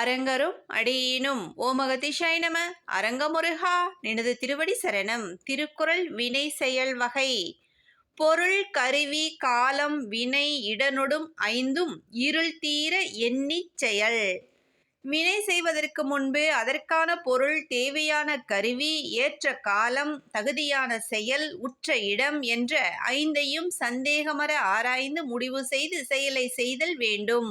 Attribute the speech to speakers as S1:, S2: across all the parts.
S1: அரங்கரும் அடியினும். ஓமகதிஷாய் நம அரங்கமுருகா நினது திருவடி சரணம். திருக்குறள் வினை செயல் வகை. பொருள் கருவி காலம் வினை இடனொடும் ஐந்தும் இருள் தீர எண்ணிச் செயல். வினை செய்வதற்கு முன்பு அதற்கான பொருள் தேவையான கருவி ஏற்ற காலம் தகுதியான செயல் உற்ற இடம் என்ற ஐந்தையும் சந்தேகமற ஆராய்ந்து முடிவு செய்து செயலை செய்தல் வேண்டும்.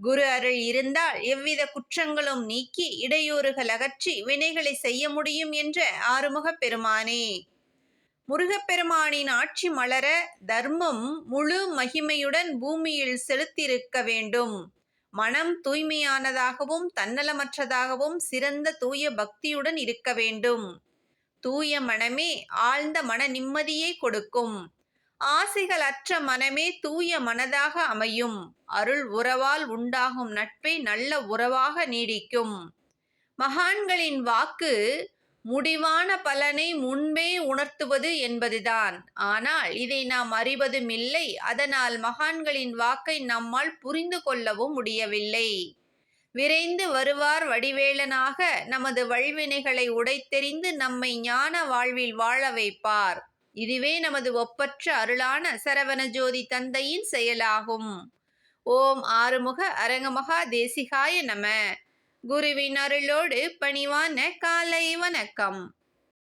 S1: குரு அருள் இருந்தால் எவ்வித குற்றங்களும் நீக்கி இடையூறுகள் அகற்றி வினைகளை செய்ய முடியும் என்ற ஆறுமுகப் பெருமானே. முருகப்பெருமானின் ஆட்சி மலர தர்மம் முழு மகிமையுடன் பூமியில் செலுத்தியிருக்க வேண்டும். மனம் தூய்மையானதாகவும் தன்னலமற்றதாகவும் சிறந்த தூய பக்தியுடன் இருக்க வேண்டும். தூய மனமே ஆழ்ந்த மன நிம்மதியை கொடுக்கும். ஆசைகள் அற்ற மனமே தூய மனதாக அமையும். அருள் உறவால் உண்டாகும் நட்பை நல்ல உறவாக நீடிக்கும். மகான்களின் வாக்கு முடிவான பலனை முன்பே உணர்த்துவது என்பதுதான். ஆனால் இதை நாம் அறிவதும் இல்லை. அதனால் மகான்களின் வாக்கை நம்மால் புரிந்து கொள்ளவும் முடியவில்லை. விரைந்து வருவார் வடிவேலனாக நமது வழிவினைகளை உடைத்தெறிந்து நம்மை ஞான வாழ்வில் வாழ வைப்பார். இதுவே நமது ஒப்பற்ற அருளான சரவண ஜோதி தந்தையின் செயலாகும். ஓம் ஆறுமுக அரங்கமகா தேசிகாய நம. குருவின் அருளோடு பணிவான காலை வணக்கம்.